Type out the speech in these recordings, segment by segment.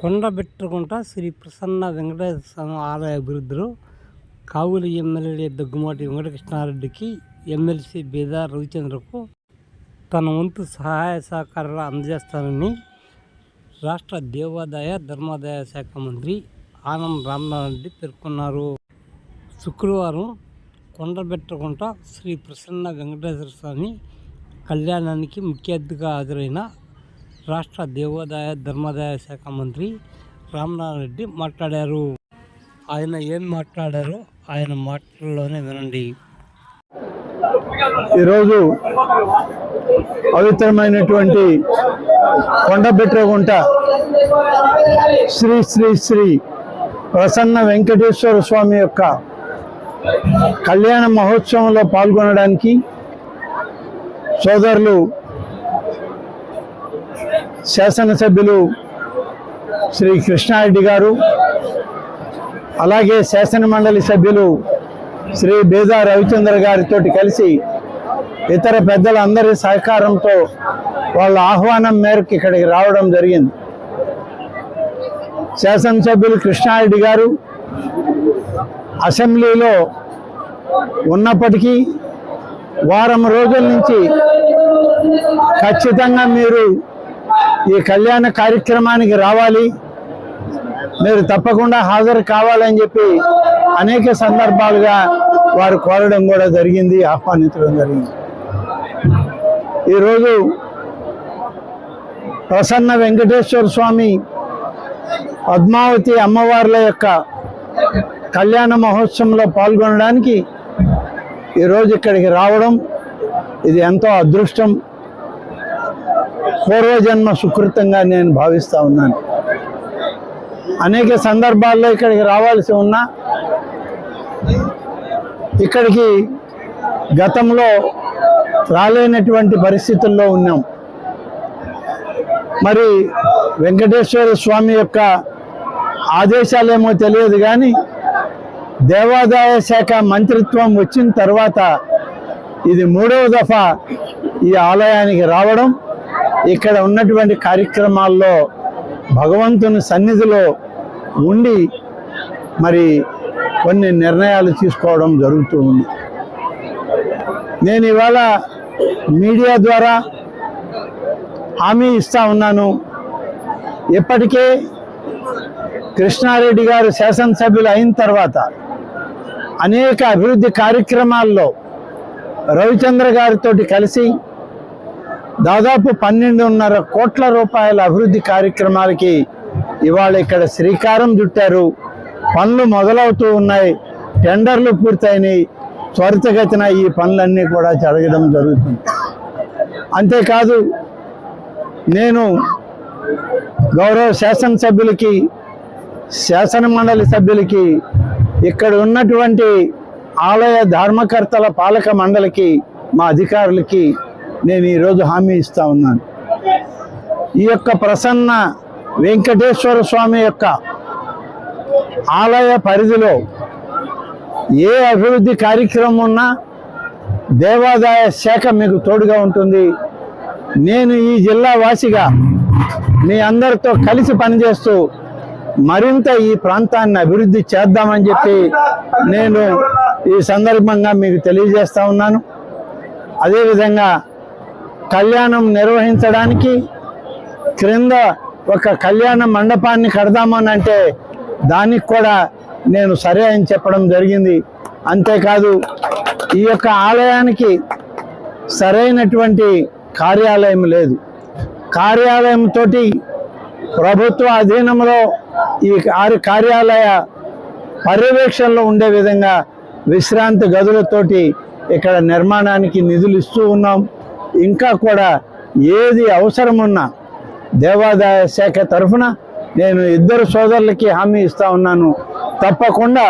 కొండబెట్టుకుంట శ్రీ ప్రసన్న వెంకటేశ్వర స్వామి ఆలయ అభివృద్ధిలో కావులి ఎమ్మెల్యే దగ్గుమాటి వెంకటకృష్ణారెడ్డికి ఎమ్మెల్సీ బేదా రవిచంద్రకు తన వంతు సహాయ సహకారాలు అందజేస్తానని రాష్ట్ర దేవాదాయ ధర్మాదాయ శాఖ మంత్రి ఆనం రామనారాయణ రెడ్డి పేర్కొన్నారు. శుక్రవారం కొండబెట్టకుంట శ్రీ ప్రసన్న వెంకటేశ్వర స్వామి కళ్యాణానికి ముఖ్య అతిథిగా హాజరైన రాష్ట్ర దేవాదాయ ధర్మాదాయ శాఖ మంత్రి రామనారాయణ రెడ్డి మాట్లాడారు. ఆయన ఏం మాట్లాడారో ఆయన మాటల్లోనే వినండి. ఈరోజు పవిత్రమైనటువంటి కొండబెట్రగుంట శ్రీ శ్రీ శ్రీ ప్రసన్న వెంకటేశ్వర స్వామి యొక్క కళ్యాణ మహోత్సవంలో పాల్గొనడానికి సోదరులు శాసనసభ్యులు శ్రీ కృష్ణారెడ్డి గారు అలాగే శాసన మండలి సభ్యులు శ్రీ బేదా రవిచంద్ర గారితో కలిసి ఇతర పెద్దలందరి సహకారంతో వాళ్ళ ఆహ్వానం మేరకు ఇక్కడికి రావడం జరిగింది. శాసనసభ్యులు కృష్ణారెడ్డి గారు అసెంబ్లీలో ఉన్నప్పటికీ వారం రోజుల నుంచి ఖచ్చితంగా మీరు ఈ కళ్యాణ కార్యక్రమానికి రావాలి. మీరు తప్పకుండా హాజరు కావాలని చెప్పి అనేక సందర్భాలుగా వారు కోరడం కూడా జరిగింది ఆహ్వానించడం జరిగింది. ఈరోజు ప్రసన్న వెంకటేశ్వర స్వామి పద్మావతి అమ్మవార్ల యొక్క కళ్యాణ మహోత్సవంలో పాల్గొనడానికి ఈరోజు ఇక్కడికి రావడం ఇది ఎంతో అదృష్టం. పూర్వజన్మ సుకృతంగా నేను భావిస్తూ ఉన్నాను. అనేక సందర్భాల్లో ఇక్కడికి రావాల్సి ఉన్నా ఇక్కడికి గతంలో రాలేనటువంటి పరిస్థితుల్లో ఉన్నాం. మరి వెంకటేశ్వర స్వామి యొక్క ఆదేశాలేమో తెలియదు కానీ దేవాదాయ శాఖ మంత్రిత్వం వచ్చిన తర్వాత ఇది మూడవ దఫా ఈ ఆలయానికి రావడం ఇక్కడ ఉన్నటువంటి కార్యక్రమాల్లో భగవంతుని సన్నిధిలో ఉండి మరి కొన్ని నిర్ణయాలు తీసుకోవడం జరుగుతూ ఉంది. నేను ఇవాళ మీడియా ద్వారా హామీ ఇస్తా ఉన్నాను. ఇప్పటికే కృష్ణారెడ్డి గారు శాసనసభ్యులు అయిన తర్వాత అనేక అభివృద్ధి కార్యక్రమాల్లో రవిచంద్ర గారితో కలిసి దాదాపు పన్నెండున్నర కోట్ల రూపాయల అభివృద్ధి కార్యక్రమాలకి ఇవాళ ఇక్కడ శ్రీకారం చుట్టారు. పనులు మొదలవుతూ ఉన్నాయి. టెండర్లు పూర్తయినాయి. త్వరితగతిన ఈ పనులన్నీ కూడా జరగడం జరుగుతుంది. అంతేకాదు నేను గౌరవ శాసనసభ్యులకి శాసన మండలి సభ్యులకి ఇక్కడ ఉన్నటువంటి ఆలయ ధర్మకర్తల పాలక మండలికి మా అధికారులకి నేను ఈరోజు హామీ ఇస్తా ఉన్నాను. ఈ యొక్క ప్రసన్న వెంకటేశ్వర స్వామి యొక్క ఆలయ పరిధిలో ఏ అభివృద్ధి కార్యక్రమం ఉన్నా దేవాదాయ శాఖ మీకు తోడుగా ఉంటుంది. నేను ఈ జిల్లా వాసిగా మీ అందరితో కలిసి పనిచేస్తూ మరింత ఈ ప్రాంతాన్ని అభివృద్ధి చేద్దామని చెప్పి నేను ఈ సందర్భంగా మీకు తెలియజేస్తా ఉన్నాను. అదేవిధంగా కళ్యాణం నిర్వహించడానికి క్రింద ఒక కళ్యాణ మండపాన్ని కడదామని అంటే దానికి కూడా నేను సరే అని చెప్పడం జరిగింది. అంతేకాదు ఈ యొక్క ఆలయానికి సరైనటువంటి కార్యాలయం లేదు. కార్యాలయంతో ప్రభుత్వ అధీనంలో ఈ కార్యాలయ పర్యవేక్షణలో ఉండే విధంగా విశ్రాంతి గదులతోటి ఇక్కడ నిర్మాణానికి నిధులు ఇస్తూ ఉన్నాం. ఇంకా కూడా ఏది అవసరమున్నా దేవాదాయ శాఖ తరఫున నేను ఇద్దరు సోదరులకి హామీ ఇస్తా ఉన్నాను. తప్పకుండా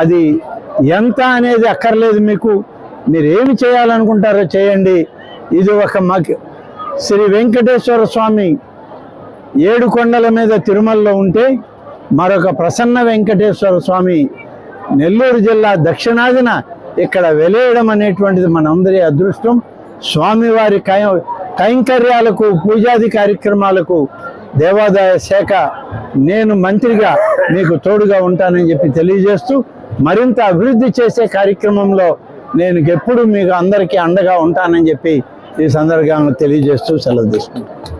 అది ఎంత అనేది అక్కర్లేదు మీకు. మీరు ఏమి చేయాలనుకుంటారో చేయండి. ఇది ఒక మాకు శ్రీ వెంకటేశ్వర స్వామి ఏడు కొండల మీద తిరుమలలో ఉంటే మరొక ప్రసన్న వెంకటేశ్వర స్వామి నెల్లూరు జిల్లా దక్షిణాదిన ఇక్కడ వెలేయడం అనేటువంటిది మనందరి అదృష్టం. స్వామివారి కై కైంకర్యాలకు పూజాది కార్యక్రమాలకు దేవాదాయ శాఖ నేను మంత్రిగా మీకు తోడుగా ఉంటానని చెప్పి తెలియజేస్తూ మరింత అభివృద్ధి చేసే కార్యక్రమంలో నేను ఎప్పుడు మీకు అందరికీ అండగా ఉంటానని చెప్పి ఈ సందర్భంగా తెలియజేస్తూ సెలవు తీసుకుంటాను